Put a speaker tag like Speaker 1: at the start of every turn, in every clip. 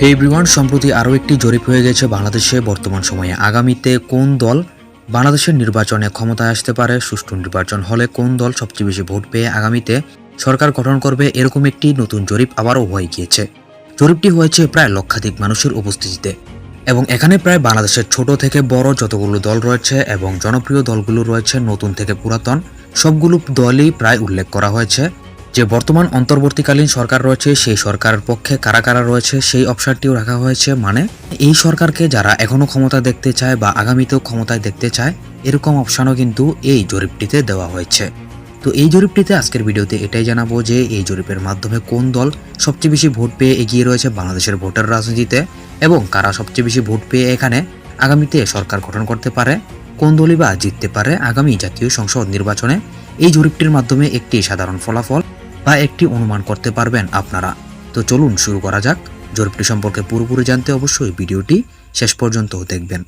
Speaker 1: হে everyone সম্প্রতি আরও একটি জরিপ হয়ে গেছে বাংলাদেশে বর্তমান সময়ে। আগামীতে কোন দল বাংলাদেশের নির্বাচনে ক্ষমতায় আসতে পারে? সুষ্ঠু নির্বাচন হলে কোন দল সবচেয়ে বেশি ভোট পেয়ে আগামীতে সরকার গঠন করবে? এরকম একটি নতুন জরিপ আবারও হয়ে গিয়েছে। জরিপটি হয়েছে প্রায় লক্ষাধিক মানুষের উপস্থিতিতে। এবং এখানে প্রায় বাংলাদেশের ছোট থেকে বড় যতগুলো দল রয়েছে এবং জনপ্রিয় দলগুলো রয়েছে নতুন থেকে পুরাতন, সবগুলো দলই প্রায় উল্লেখ করা হয়েছে। যে বর্তমান অন্তর্বর্তীকালীন সরকার রয়েছে, সেই সরকারের পক্ষে কারা কারা রয়েছে, সেই অপশনটিও রাখা হয়েছে। মানে এই সরকারকে যারা এখনও ক্ষমতা দেখতে চায় বা আগামীতেও ক্ষমতায় দেখতে চায়, এরকম অপশনও কিন্তু এই জরিপটিতে দেওয়া হয়েছে। তো এই জরিপটিতে আজকের ভিডিওতে এটাই জানাব যে, এই জরিপের মাধ্যমে কোন দল সবচেয়ে বেশি ভোট পেয়ে এগিয়ে রয়েছে বাংলাদেশের ভোটার রাজনীতিতে এবং কারা সবচেয়ে বেশি ভোট পেয়ে এখানে আগামীতে সরকার গঠন করতে পারে, কোন দলই বা জিততে পারে আগামী জাতীয় সংসদ নির্বাচনে। এই জরিপটির মাধ্যমে একটি সাধারণ ফলাফল বা একটি অনুমান করতে পারবেন আপনারা। তো চলুন শুরু করা যাক। জরিপটি সম্পর্কে পুরোপুরি জানতে অবশ্যই ভিডিওটি শেষ পর্যন্ত দেখবেন।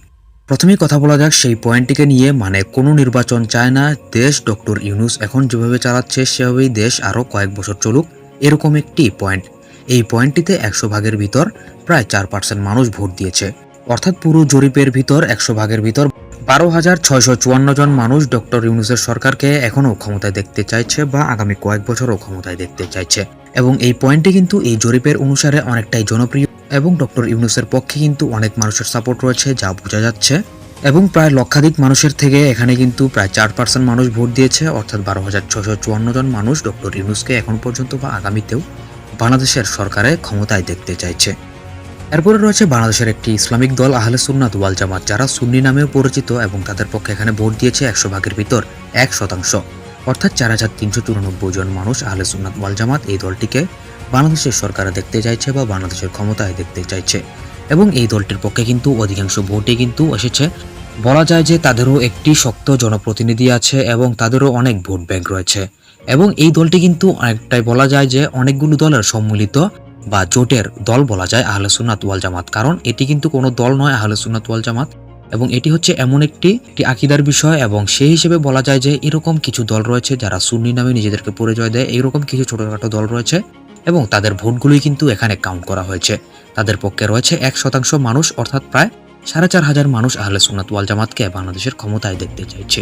Speaker 1: প্রথমেই কথা বলা যাক সেই পয়েন্টটিকে নিয়ে মানে কোনো নির্বাচন চায় না, দেশ ডক্টর ইউনুস এখন যেভাবে চালাচ্ছে, সেভাবেই দেশ আরও কয়েক বছর চলুক, এরকম একটি পয়েন্ট। এই পয়েন্টটিতে একশো ভাগের ভিতর প্রায় চার পার্সেন্ট মানুষ ভোট দিয়েছে। অর্থাৎ পুরো জরিপের ভিতর একশো ভাগের ভিতর বারো হাজার ছয়শো চুয়ান্ন জন মানুষ ডক্টর ইউনুসের সরকারকে এখনও ক্ষমতায় দেখতে চাইছে বা আগামী কয়েক বছরও ক্ষমতায় দেখতে চাইছে। এবং এই পয়েন্টটি কিন্তু এই জরিপের অনুসারে অনেকটাই জনপ্রিয় এবং ডক্টর ইউনুসের পক্ষে কিন্তু অনেক মানুষের সাপোর্ট রয়েছে যা বোঝা যাচ্ছে। এবং প্রায় লক্ষাধিক মানুষের থেকে এখানে কিন্তু প্রায় চার পার্সেন্ট মানুষ ভোট দিয়েছে, অর্থাৎ বারো হাজার ছশো চুয়ান্ন জন মানুষ ডক্টর ইউনুসকে এখন পর্যন্ত বা আগামীতেও বাংলাদেশের সরকারে ক্ষমতায় দেখতে চাইছে। এরপরে রয়েছে বাংলাদেশের একটি ইসলামিক দল, আহলে সুন্নাত ওয়াল জামাত, যারা সুন্নি নামেও পরিচিত এবং তাদের পক্ষে এখানে ভোট দিয়েছে একশো ভাগের ভিতর এক শতাংশ। অর্থাৎ চার হাজার তিনশো চুরানব্বই জন মানুষ আহলে সুন্নাত ওয়াল জামাত এই দলটিকে বাংলাদেশের সরকারে দেখতে চাইছে বা বাংলাদেশের ক্ষমতায় দেখতে চাইছে। এবং এই দলটির পক্ষে কিন্তু অধিকাংশ ভোটে কিন্তু এসেছে। বলা যায় যে তাদেরও একটি শক্ত জনপ্রতিনিধি আছে এবং তাদেরও অনেক ভোট ব্যাংক রয়েছে। এবং এই দলটি কিন্তু অনেকটাই বলা যায় যে অনেকগুলো দলের সম্মিলিত বা জোটের দল বলা যায় আহলে সুন্নাত ওয়াল জামাত। কারণ এটি কিন্তু কোনো দল নয় আহলে সুন্নাত ওয়াল জামাত। এবং এটি হচ্ছে এমন একটি আকিদার বিষয় এবং সেই হিসেবে বলা যায় যে এরকম কিছু দল রয়েছে যারা সুন্নি নামে নিজেদেরকে পরিচয় দেয় এইরকম কিছু ছোটোখাটো দল রয়েছে এবং তাদের ভোটগুলোই কিন্তু এখানে কাউন্ট করা হয়েছে। তাদের পক্ষে রয়েছে এক শতাংশ মানুষ, অর্থাৎ প্রায় সাড়ে চার হাজার মানুষ আহলে সুন্নাত ওয়াল জামাতকে বাংলাদেশের ক্ষমতায় দেখতে চাইছে।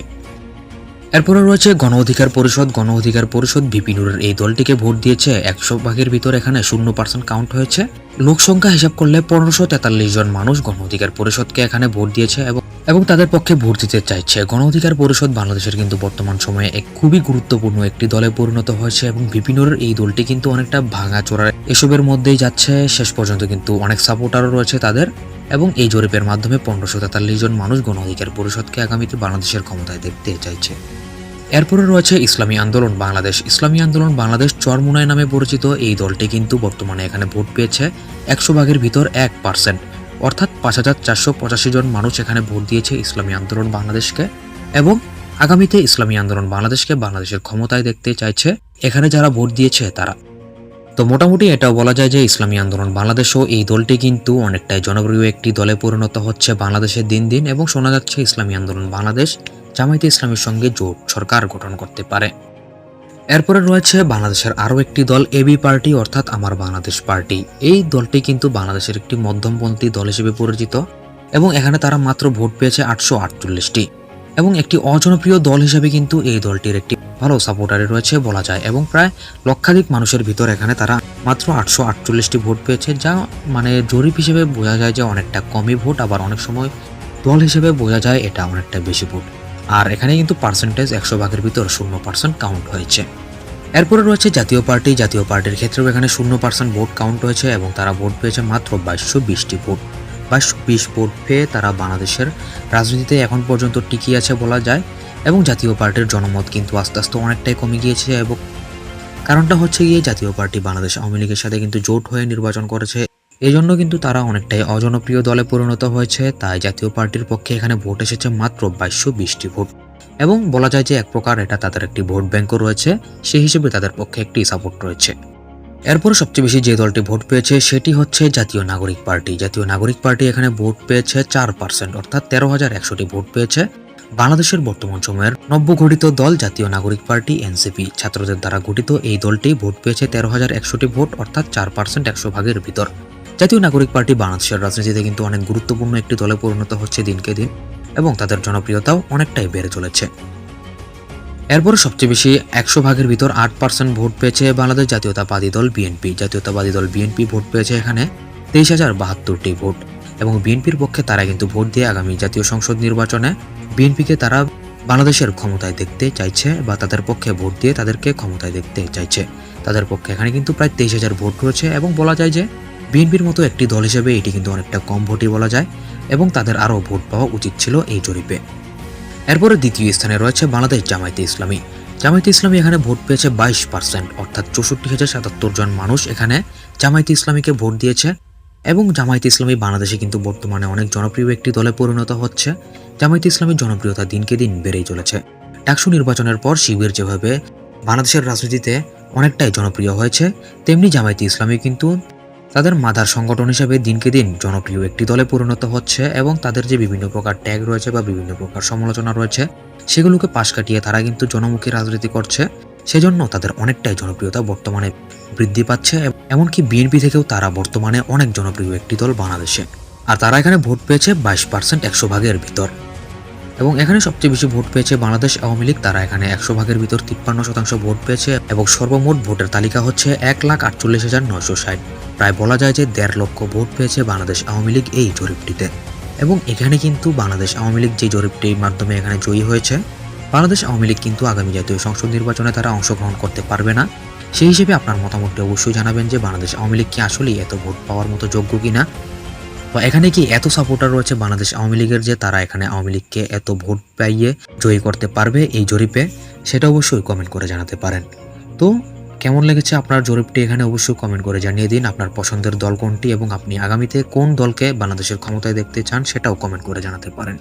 Speaker 1: এরপরে রয়েছে গণ অধিকার পরিষদ। গণ অধিকার পরিষদ ভিপিনুরের এই দলটিকে ভোট দিয়েছে। একশো ভাগের ভিতর এখানে শূন্য পার্সেন্ট কাউন্ট হয়েছে। লোক সংখ্যা হিসাব করলে পনেরোশো তেতাল্লিশ জন মানুষ গণ অধিকার পরিষদকে এখানে ভোট দিয়েছে এবং এবং তাদের পক্ষে ভোট দিতে চাইছে। গণ অধিকার পরিষদ বাংলাদেশের কিন্তু বর্তমান সময়ে এক খুবই গুরুত্বপূর্ণ একটি দলে পরিণত হয়েছে এবং ভিপিনুরের এই দলটি কিন্তু অনেকটা ভাঙা চোরা এসবের মধ্যেই যাচ্ছে। শেষ পর্যন্ত কিন্তু অনেক সাপোর্টারও রয়েছে তাদের এবং এই জরিপের মাধ্যমে পনেরোশো তেতাল্লিশ জন মানুষ গণ অধিকার পরিষদকে আগামীতে বাংলাদেশের ক্ষমতায় দেখতে চাইছে। এরপরে রয়েছে ইসলামী আন্দোলন, বাংলাদেশ। ইসলামী আন্দোলন, বাংলাদেশ চরমুনাই নামে পরিচিত এই দলটি কিন্তু বর্তমানে এখানে ভোট পেয়েছে একশো ভাগের ভিতর এক পার্সেন্ট। অর্থাৎ পাঁচ হাজার চারশো পঁচাশি জন মানুষ এখানে ভোট দিয়েছে ইসলামী আন্দোলন, বাংলাদেশকে। এবং আগামীতে ইসলামী আন্দোলন, বাংলাদেশকে বাংলাদেশের ক্ষমতায় দেখতে চাইছে এখানে যারা ভোট দিয়েছে তারা। তো মোটামুটি এটাও বলা যায় যে ইসলামী আন্দোলন, বাংলাদেশও এই দলটি কিন্তু অনেকটাই জনপ্রিয় একটি দলে পরিণত হচ্ছে বাংলাদেশের দিন দিন এবং শোনা যাচ্ছে ইসলামী আন্দোলন, বাংলাদেশ জামায়াতে ইসলামের সঙ্গে জোট সরকার গঠন করতে পারে। এরপরে রয়েছে বাংলাদেশের আরও একটি দল এবি পার্টি, অর্থাৎ আমার বাংলাদেশ পার্টি। এই দলটি কিন্তু বাংলাদেশের একটি মধ্যমপন্থী দল হিসেবে পরিচিত এবং এখানে তারা মাত্র ভোট পেয়েছে আটশো আটচল্লিশটি। এবং একটি অজনপ্রিয় দল হিসেবে কিন্তু এই দলটির একটি ভালো সাপোর্টারে রয়েছে বলা যায়। এবং প্রায় লক্ষাধিক মানুষের ভিতর এখানে তারা মাত্র আটশো আটচল্লিশটি ভোট পেয়েছে, যা মানে জরিপ হিসেবে বোঝা যায় যে অনেকটা কমই ভোট, আবার অনেক সময় দল হিসেবে বোঝা যায় এটা অনেকটা বেশি ভোট। আর এখানে কিন্তু পার্সেন্টেজ একশো ভাগের ভিতর শূন্য পার্সেন্ট কাউন্ট হয়েছে। এরপরে রয়েছে জাতীয় পার্টি। জাতীয় পার্টির ক্ষেত্রেও এখানে শূন্য পার্সেন্ট ভোট কাউন্ট হয়েছে এবং তারা ভোট পেয়েছে মাত্র বাইশশো বিশটি ভোট বাইশশো বিশ ভোট পেয়ে তারা বাংলাদেশের রাজনীতিতে এখন পর্যন্ত টিকিয়ে আছে বলা যায় এবং জাতীয় পার্টির জনমত কিন্তু আস্তে আস্তে অনেকটাই কমে গিয়েছে এবং কারণটা হচ্ছে গিয়ে জাতীয় পার্টি বাংলাদেশ আওয়ামী লীগের সাথে কিন্তু জোট হয়ে নির্বাচন করেছে। এই জন্য কিন্তু তারা অনেকটাই অজনপ্রিয় দলে পরিণত হয়েছে, তাই জাতীয় পার্টির পক্ষে এখানে ভোট এসেছে মাত্র বাইশশো বিশটি ভোট। এবং বলা যায় যে এক প্রকার এটা তাদের একটি ভোট ব্যাংকও রয়েছে, সেই হিসেবে তাদের পক্ষে একটি সাপোর্ট রয়েছে। এরপরে সবচেয়ে বেশি যে দলটি ভোট পেয়েছে সেটি হচ্ছে জাতীয় নাগরিক পার্টি। জাতীয় নাগরিক পার্টি এখানে ভোট পেয়েছে চার পার্সেন্ট অর্থাৎ তেরো হাজার একশোটি ভোট পেয়েছে। বাংলাদেশের বর্তমান সময়ের নব্য গঠিত দল জাতীয় নাগরিক পার্টি, এনসিপি। ছাত্রদের দ্বারা গঠিত এই দলটি ভোট পেয়েছে তেরো হাজার একশোটি ভোট, অর্থাৎ চার পার্সেন্ট একশো ভাগের ভিতর। জাতীয় নাগরিক পার্টি বাংলাদেশের রাজনীতিতে কিন্তু অনেক গুরুত্বপূর্ণ একটি দলে পরিণত হচ্ছে দিনকে দিন এবং তাদের জনপ্রিয়তাও অনেকটাই বেড়ে চলেছে। এরপর সবচেয়ে বেশি একশো ভাগের ভিতর আট পার্সেন্ট ভোট পেয়েছে বাংলাদেশ জাতীয়তাবাদী দল বিএনপি। জাতীয়তাবাদী দল বিএনপি ভোট পেয়েছে এখানে তেইশ হাজার বাহাত্তরটি ভোট এবং বিএনপির পক্ষে তারা কিন্তু ভোট দিয়ে আগামী জাতীয় সংসদ নির্বাচনে বিএনপিকে তারা বাংলাদেশের ক্ষমতায় দেখতে চাইছে বা তাদের পক্ষে ভোট দিয়ে তাদেরকে ক্ষমতায় দেখতে চাইছে। তাদের পক্ষে এখানে কিন্তু প্রায় তেইশ হাজার ভোট রয়েছে এবং বলা যায় যে বিএনপির মতো একটি দল হিসেবে এটি কিন্তু অনেকটা কম ভোটই বলা যায় এবং তাদের আরও ভোট পাওয়া উচিত ছিল এই জরিপে। এরপরে দ্বিতীয় স্থানে রয়েছে বাংলাদেশ জামায়াতে ইসলামী। জামায়াতে ইসলামী এখানে ভোট পেয়েছে বাইশ পার্সেন্ট, অর্থাৎ চৌষট্টি হাজার সাতাত্তর জন মানুষ এখানে জামায়াতে ইসলামীকে ভোট দিয়েছে এবং জামায়াতে ইসলামী বাংলাদেশে কিন্তু বর্তমানে অনেক জনপ্রিয় একটি দলে পরিণত হচ্ছে। জামায়াতে ইসলামীর জনপ্রিয়তা দিনকে দিন বেড়েই চলেছে। ডাকসু নির্বাচনের পর শিবির যেভাবে বাংলাদেশের রাজনীতিতে অনেকটাই জনপ্রিয় হয়েছে, তেমনি জামায়াতে ইসলামী কিন্তু তাদের মাদার সংগঠন হিসেবে দিনকে দিন জনপ্রিয় একটি দলে পরিণত হচ্ছে এবং তাদের যে বিভিন্ন প্রকার ট্যাগ রয়েছে বা বিভিন্ন প্রকার সমালোচনা রয়েছে, সেগুলোকে পাশ কাটিয়ে তারা কিন্তু জনমুখী রাজনীতি করছে। সেজন্য তাদের অনেকটাই জনপ্রিয়তা বর্তমানে বৃদ্ধি পাচ্ছে এমনকি বিএনপি থেকেও তারা বর্তমানে অনেক জনপ্রিয় একটি দল বাংলাদেশে। আর তারা এখানে ভোট পেয়েছে বাইশ পার্সেন্ট একশো ভাগের ভিতর। এবং এখানে সবচেয়ে বেশি ভোট পেয়েছে বাংলাদেশ আওয়ামী লীগ। তারা এখানে একশো ভাগের ভিতর তিপ্পান্ন শতাংশ ভোট পেয়েছে এবং সর্বমোট ভোটের তালিকা হচ্ছে এক লাখ আটচল্লিশ হাজার নয়শো ষাট। প্রায় বলা যায় যে দেড় লক্ষ ভোট পেয়েছে বাংলাদেশ আওয়ামী লীগ এই জরিপটিতে। এবং এখানে কিন্তু বাংলাদেশ আওয়ামী লীগ যে জরিপটির মাধ্যমে এখানে জয়ী হয়েছে, বাংলাদেশ আওয়ামী লীগ কিন্তু আগামী জাতীয় সংসদ নির্বাচনে তারা অংশগ্রহণ করতে পারবে না। সেই হিসেবে আপনার মতামতটি অবশ্যই জানাবেন যে বাংলাদেশ আওয়ামী লীগ কি আসলেই এত ভোট পাওয়ার মতো যোগ্য কিনা। বা এখানে কি এত সাপোর্টার রয়েছে বাংলাদেশ আওয়ামী লীগের যে তারা এখানে আওয়ামী লীগকে এত ভোট পাইয়ে জয়ী করতে পারবে এই জরিপে, সেটা অবশ্যই কমেন্ট করে জানাতে পারেন। তো কেমন লেগেছে আপনার জরিপটি এখানে অবশ্যই কমেন্ট করে জানিয়ে দিন, আপনার পছন্দের দল কোনটি এবং আপনি আগামীতে কোন দলকে বাংলাদেশের ক্ষমতায় দেখতে চান সেটাও কমেন্ট করে জানাতে পারেন।